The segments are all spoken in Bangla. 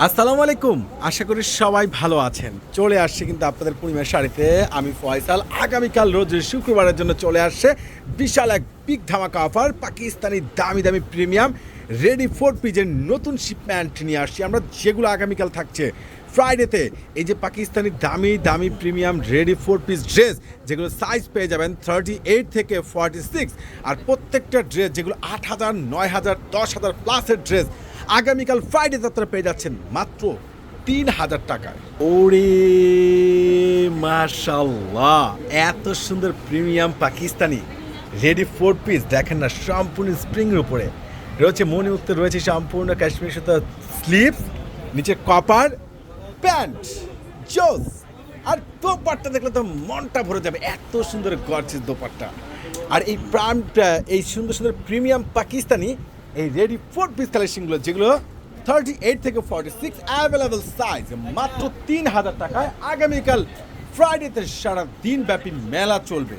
আসসালামু আলাইকুম। আশা করি সবাই ভালো আছেন। চলে আসছে কিন্তু আপনাদের পূর্ণিমার শাড়িতে। আমি ফয়সাল। আগামীকাল রোজ শুক্রবারের জন্য চলে আসছে বিশাল এক পিক ধামাকা অফার পাকিস্তানি দামি দামি প্রিমিয়াম রেডি ফোর পিজের নতুন শিপমেন্ট নিয়ে আসছি আমরা। যেগুলো আগামীকাল থাকছে। ফ্রাইডেতে এই যে পাকিস্তানি দামি দামি premium ready four piece dress যেগুলো সাইজ পেয়ে যাবেন থার্টি এইট থেকে ফর্টি সিক্স আর প্রত্যেকটা ড্রেস যেগুলো আট হাজার, নয় হাজার, দশ হাজার প্লাসের ড্রেস আগামীকাল ফ্রাইডেতে আপনারা পেয়ে যাচ্ছেন মাত্র তিন হাজার টাকায়। ওরে মাশাল্লাহ এত সুন্দর premium Pakistani ready four piece দেখেন না, সম্পূর্ণ স্প্রিংয়ের উপরে। রয়েছে মণিমুক্ত রয়েছে সম্পূর্ণ কাশ্মীর সুতো স্লিপ নিচে কপার প্যান্ট জোস আর দোপাট্টা দেখলে তো মনটা ভরে যাবে, এত সুন্দর গর্জিস দোপাট্টা। আর এই প্রাণটা এই সুন্দর সুন্দর প্রিমিয়াম পাকিস্তানি এই রেডি ফোর পিস কালেকশনগুলো যেগুলো থার্টি এইট থেকে ফর্টি সিক্স অ্যাভেলেবল সাইজ মাত্র তিন হাজার টাকায় আগামীকাল ফ্রাইডেতে সারা দিন ব্যাপী মেলা চলবে।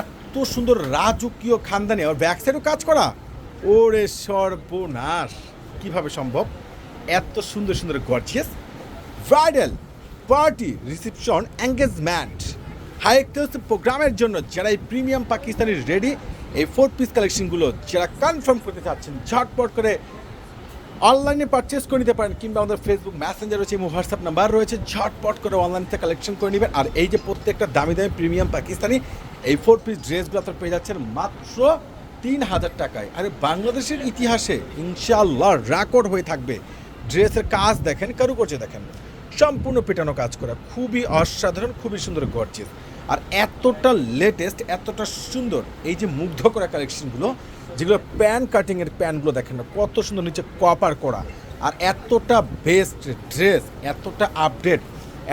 এত সুন্দর রাজকীয় খানদানি আর ব্যাক সাইডও কাজ করা? ওরে সর্বনাশ! কীভাবে সম্ভব? এত সুন্দর সুন্দর gorgeous bridal party reception engagement high প্রোগ্রামের জন্য যারা এই প্রিমিয়াম পাকিস্তানি রেডি এই ফোর পিস কালেকশনগুলো যারা কনফার্ম করতে চাচ্ছেন, ঝটপট করে অনলাইনে পারচেস করে নিতে পারেন কিংবা আমাদের ফেসবুক মেসেঞ্জার রয়েছে এবং হোয়াটসঅ্যাপ নাম্বার রয়েছে, ঝটপট করে অনলাইন থেকে কালেকশন করে নেবেন। আর এই যে প্রত্যেকটা দামি দামি প্রিমিয়াম পাকিস্তানি, এই ফোর পিস ড্রেসগুলো আপনারা পেয়ে যাচ্ছেন মাত্র তিন হাজার টাকায়। আরে, বাংলাদেশের ইতিহাসে ইনশাআল্লাহ রেকর্ড হয়ে থাকবে। ড্রেসের কাজ দেখেন, কারুকার্য দেখেন। সম্পূর্ণ পেটানো কাজ করা, খুবই অসাধারণ, খুবই সুন্দর গর্জিয়াস আর এতটা লেটেস্ট এতটা সুন্দর এই যে মুগ্ধ করা কালেকশনগুলো যেগুলো প্যান কাটিংয়ের প্যানগুলো দেখেন না, কত সুন্দর নিচে কপার করা। আর এতটা বেস্ট ড্রেস এতটা আপডেট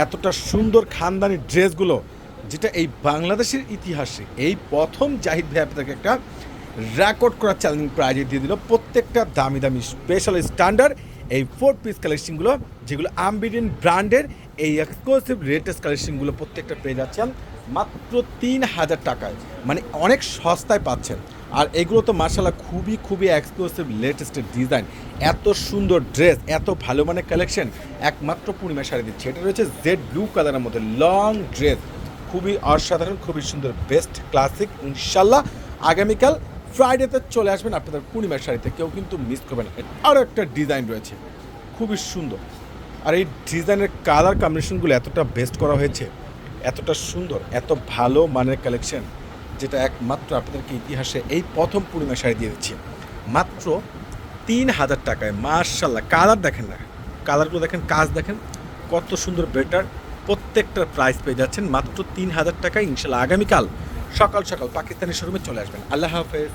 এতটা সুন্দর খানদানি ড্রেসগুলো যেটা এই বাংলাদেশের ইতিহাসে এই প্রথম জাহিদ ভাই আপনাদেরকে একটা রেকর্ড করা চ্যালেঞ্জিং প্রাইজে দিয়ে দিল। প্রত্যেকটা দামি দামি স্পেশাল স্ট্যান্ডার্ড এই ফোর পিস কালেকশনগুলো যেগুলো আম্বিডিয়ান ব্র্যান্ডের এই এক্সক্লুসিভ লেটেস্ট কালেকশনগুলো প্রত্যেকটা পেয়ে যাচ্ছেন। মাত্র তিন হাজার টাকায়। মানে অনেক সস্তায় পাচ্ছেন। আর এগুলো তো মার্শাল্লাহ খুবই খুবই এক্সক্লুসিভ লেটেস্টের ডিজাইন এত সুন্দর ড্রেস এত ভালো মানের কালেকশন একমাত্র পূর্ণিমা শাড়ি দিচ্ছে। এটা রয়েছে জেড ব্লু কালারের মধ্যে লং ড্রেস খুবই অসাধারণ, খুবই সুন্দর বেস্ট ক্লাসিক ইনশাল্লাহ আগামীকাল ফ্রাইডেতে চলে আসবেন আপনাদের পূর্ণিমার শাড়িতে। কেউ কিন্তু মিস করবে না। আরও একটা ডিজাইন রয়েছে। খুবই সুন্দর। আর এই ডিজাইনের কালার কম্বিনেশনগুলো এতটা বেস্ট করা হয়েছে। এতটা সুন্দর, এত ভালো মানের কালেকশন যেটা একমাত্র আপনাদেরকে ইতিহাসে এই প্রথম পূর্ণিমা শাড়ি দিয়ে দিচ্ছি। মাত্র তিন হাজার টাকায় মার্শাল্লাহ কালার দেখেন না। কালারগুলো দেখেন, কাজ দেখেন, কত সুন্দর বেটার প্রত্যেকটা প্রাইস পেয়ে যাচ্ছেন মাত্র তিন হাজার টাকায়। ইনশাল্লাহ আগামীকাল সকাল সকাল পাকিস্তানি শোরুমে চলে আসবেন। আল্লাহ হাফেজ।